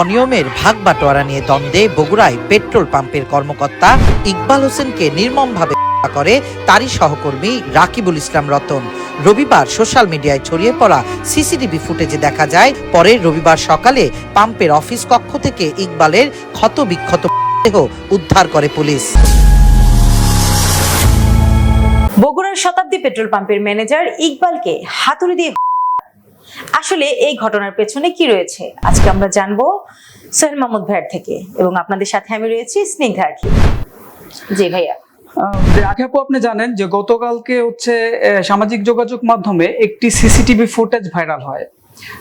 অনিয়মের ভাগ বাটোয়ারা নিয়ে দ্বন্দ্বে বগুড়ায় পেট্রোল পাম্পের কর্মকর্তা ইকবাল হোসেনকে নির্মমভাবে করে তারই সহকর্মী রাকিবুল ইসলাম রতন। রবিবার সোশ্যাল মিডিয়ায় ছড়িয়ে পড়া সিসিটিভি ফুটেজে দেখা যায়, পরে রবিবার সকালে পাম্পের অফিস কক্ষ থেকে ইকবালের ক্ষত বিক্ষত দেহ উদ্ধার করে পুলিশ। বগুড়ার শতাব্দী পেট্রোল পাম্পের ম্যানেজার ইকবালকে হাতুড়ি দিয়ে আসলে এই ঘটনার পেছনে কি রয়েছে? আজকে আমরা জানব সোহেল মাহমুদ ভাইয়ের থেকে এবং আপনাদের সাথে আমি রয়েছি স্নিগ্ধা আখি। জি ভাইয়া। আহ, আপু আপনি জানেন যে গতকালকে হচ্ছে সামাজিক যোগাযোগ মাধ্যমে একটি সিসিটিভি ফুটেজ ভাইরাল হয়।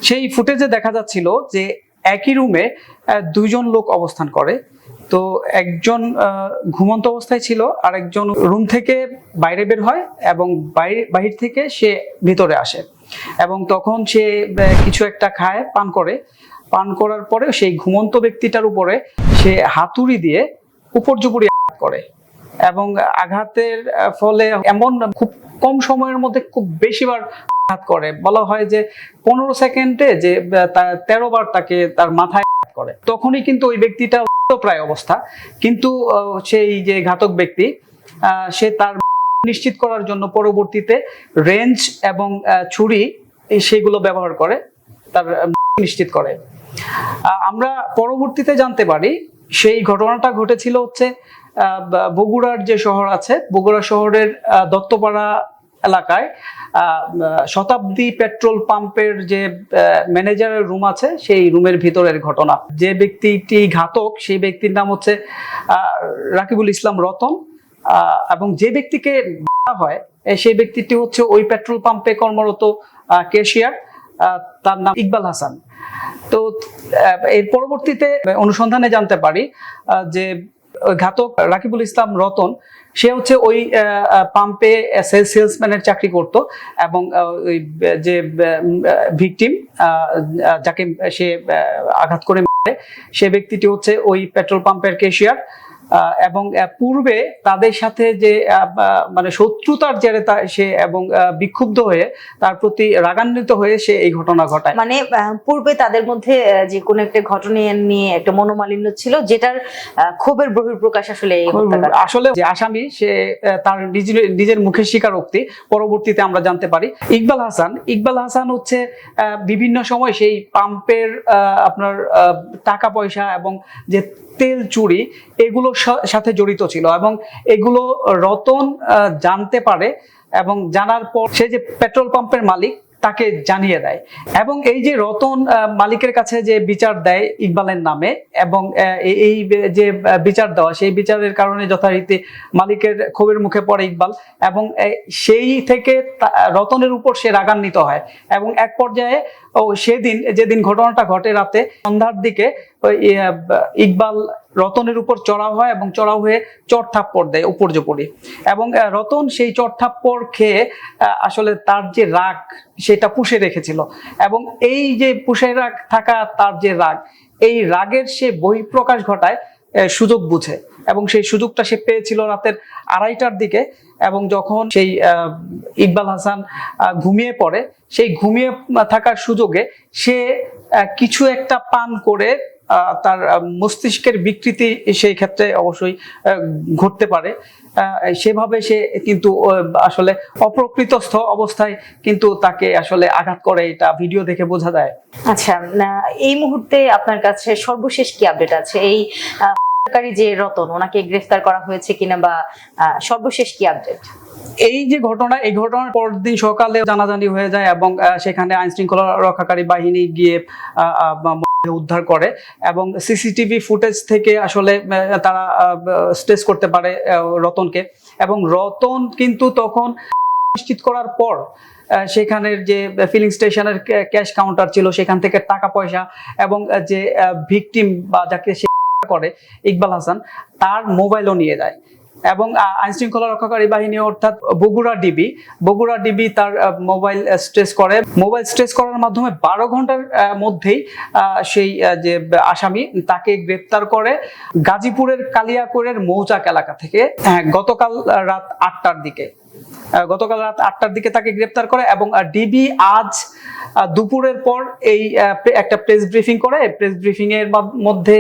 সেই ফুটেজে দেখা যাচ্ছিল যে একই রুমে দুইজন লোক অবস্থান করে। তো একজন ঘুমন্ত অবস্থায় ছিল আর একজন রুম থেকে বাইরে বের হয় এবং বাইরে বাহির থেকে সে ভিতরে আসে। এবং তখন সে কিছু একটা খায়, পান করে। পান করার পরে সেই ঘুমন্ত ব্যক্তিটার উপরে সে হাতুড়ি দিয়ে উপর্যুপুরি আঘাত করে। এবং আঘাতের ফলে এমন খুব কম সময়ের মধ্যে খুব বেশিবার আঘাত করে। বলা হয় যে পনেরো সেকেন্ডে যে তেরো বার তাকে তার মাথায় আঘাত করে। তখনই কিন্তু ওই ব্যক্তিটা প্রায় অবস্থা। কিন্তু সেই যে ঘাতক ব্যক্তি সে তার নিশ্চিত করার জন্য পরবর্তীতে রেঞ্জ এবং ছুরি সেগুলো ব্যবহার করে, তার নিশ্চিত করে। আমরা পরবর্তীতে জানতে পারি, সেই ঘটনাটা ঘটেছিল হচ্ছে বগুড়ার যে শহর আছে, বগুড়া শহরের দত্তপাড়া এলাকায় শতাব্দী পেট্রোল পাম্পের যে ম্যানেজারের রুম আছে, সেই রুমের ভিতরের ঘটনা। যে ব্যক্তিটি ঘাতক, সেই ব্যক্তির নাম হচ্ছে রাকিবুল ইসলাম রতন। এবং যে ব্যক্তিকে হয় সেই ব্যক্তিটি হচ্ছে ওই পেট্রোল পাম্পে কর্মরত কেশিয়ার তার নাম ইকবাল হাসান। তো এর পরবর্তীতে অনুসন্ধানে জানতে পারি যে ঘাতক রাকিবুল ইসলাম রতন, সে হচ্ছে ওই পাম্পে সেলসম্যানের চাকরি করত এবং যে ভিকটিম যাকে সে আঘাত করে সে ব্যক্তিটি হচ্ছে ওই পেট্রোল পাম্পের কেশিয়ার এবং পূর্বে তাদের সাথে যে মানে শত্রুতার জেরে সে এবং বিক্ষুব্ধ হয়ে তার প্রতি রাগান্বিত হয়ে সে এই ঘটনা ঘটায়। মানে পূর্বে তাদের মধ্যে যে কোনো একটা ঘটনা নিয়ে একটা মনোমালিন্য ছিল যেটার ক্ষোভের বহিঃপ্রকাশ আসলে আসলে যে আসামি সে তার নিজের মুখের স্বীকারোক্তি পরবর্তীতে আমরা জানতে পারি। ইকবাল হাসান ইকবাল হাসান হচ্ছে আহ, বিভিন্ন সময় সেই পাম্পের আহ, আপনার আহ, টাকা পয়সা এবং যে তেল চুরি এগুলোর সা- সাথে জড়িত ছিল এবং এগুলো রতন জানতে পারে এবং জানার পর সে যে পেট্রোল পাম্পের মালিক তাকে জানিয়ে দেয় এবং এই যে রতন মালিকের কাছে যে বিচার দেয় ইকবালের নামে এবং এই- যে বিচার দেওয়া, সেই বিচারের কারণে যথারীতি মালিকের ক্ষোভের মুখে পড়ে ইকবাল এবং সেই থেকে রতনের উপর সে রাগান্বিত হয় এবং এক পর্যায়ে ও, সেদিন, যেদিন ঘটনাটা ঘটে রাতে, সন্ধ্যার দিকে ইকবাল রতনের উপর চড়াও হয় এবং চড়াও হয়ে চট থাপ্পড় দেয় উপর্যপরি এবং রতন সেই চট থাপ্পড় খেয়ে আসলে তার যে রাগ, সেটা পুষে রেখেছিল। এবং এই যে পুষে রাগ থাকা তার যে রাগ, এই রাগের সে বহিঃপ্রকাশ ঘটায় সুযোগ বুঝে। এবং সেই সুযোগটা সে পেয়েছিল রাতের আড়াইটার দিকে এবং যখন সেই ইকবাল হাসান ঘুমিয়ে পড়ে, সেই ঘুমিয়ে থাকার সুযোগে সে কিছু একটা পান করে তার মস্তিষ্কের বিকৃতি সেই ক্ষেত্রে অবশ্যই ঘটতে পারে। সেভাবে সে কিন্তু আসলে অপ্রকৃতস্থ অবস্থায় কিন্তু তাকে আসলে আঘাত করে এটা ভিডিও দেখে বোঝা যায়। আচ্ছা এই মুহূর্তে আপনার কাছে সর্বশেষ কি আপডেট আছে? এই যে রতন ওনাকে গ্রেফতার করা হয়েছে কিনা বা সর্বশেষ কি আপডেট? এই যে ঘটনা এই ঘটনার পরদিন সকালে জানাজানি হয়ে যায় এবং সেখানে আইন শৃঙ্খলা রক্ষাকারী বাহিনী গিয়ে উদ্ধার করে এবং সিসিটিভি ফুটেজ থেকে আসলে তারা স্টেজ করতে পারে রতনকে। এবং রতন কিন্তু তখন নিশ্চিত করার পর সেখানের যে ফিলিং স্টেশনের ক্যাশ কাউন্টার ছিল, সেখান থেকে টাকা পয়সা এবং যে ভিকটিম বা যাকে সে করে, ইকবাল হাসান, তার মোবাইলও নিয়ে যায়। এবং আইন শৃঙ্খলা রক্ষাকারী বাহিনী অর্থাৎ বগুড়া ডিবি বগুড়া ডিবি তার মোবাইল স্ট্রেস করে। মোবাইল স্ট্রেস করার মাধ্যমে বারো ঘণ্টার মধ্যেই সেই যে আসামি তাকে গ্রেপ্তার করে গাজীপুরের কালিয়াকুরের মৌচাক এলাকা থেকে হ্যাঁ, গতকাল রাত আটটার দিকে। গতকাল রাত আটটার দিকে তাকে গ্রেপ্তার করে এবং ডিবি আজ দুপুরের পর এই একটা প্রেস ব্রিফিং করে। প্রেস ব্রিফিং এর মধ্যে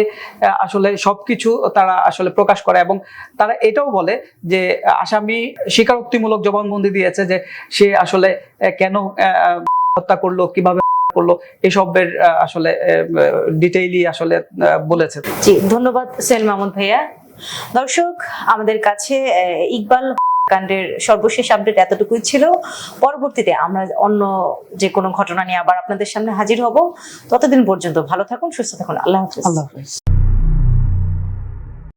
আসলে সবকিছু তারা আসলে প্রকাশ করে এবং তারা এটাও বলে যে আসামি স্বীকারোক্তিমূলক জবানবন্দি দিয়েছে যে সে আসলে কেন হত্যা করল, কীভাবে করল, এসবের আসলে ডিটেইলি আসলে বলেছে। জি, ধন্যবাদ সোহেল মাহমুদ ভাইয়া। দর্শক, আমাদের কাছে ইকবাল কাণ্ডের সর্বশেষ আপডেট এতটুকুই ছিল। পরবর্তীতে আমরা অন্য যে কোনো ঘটনা নিয়ে আবার আপনাদের সামনে হাজির হব। ততদিন পর্যন্ত ভালো থাকুন, সুস্থ থাকুন। আল্লাহ হাফিজ। আল্লাহ হাফেজ।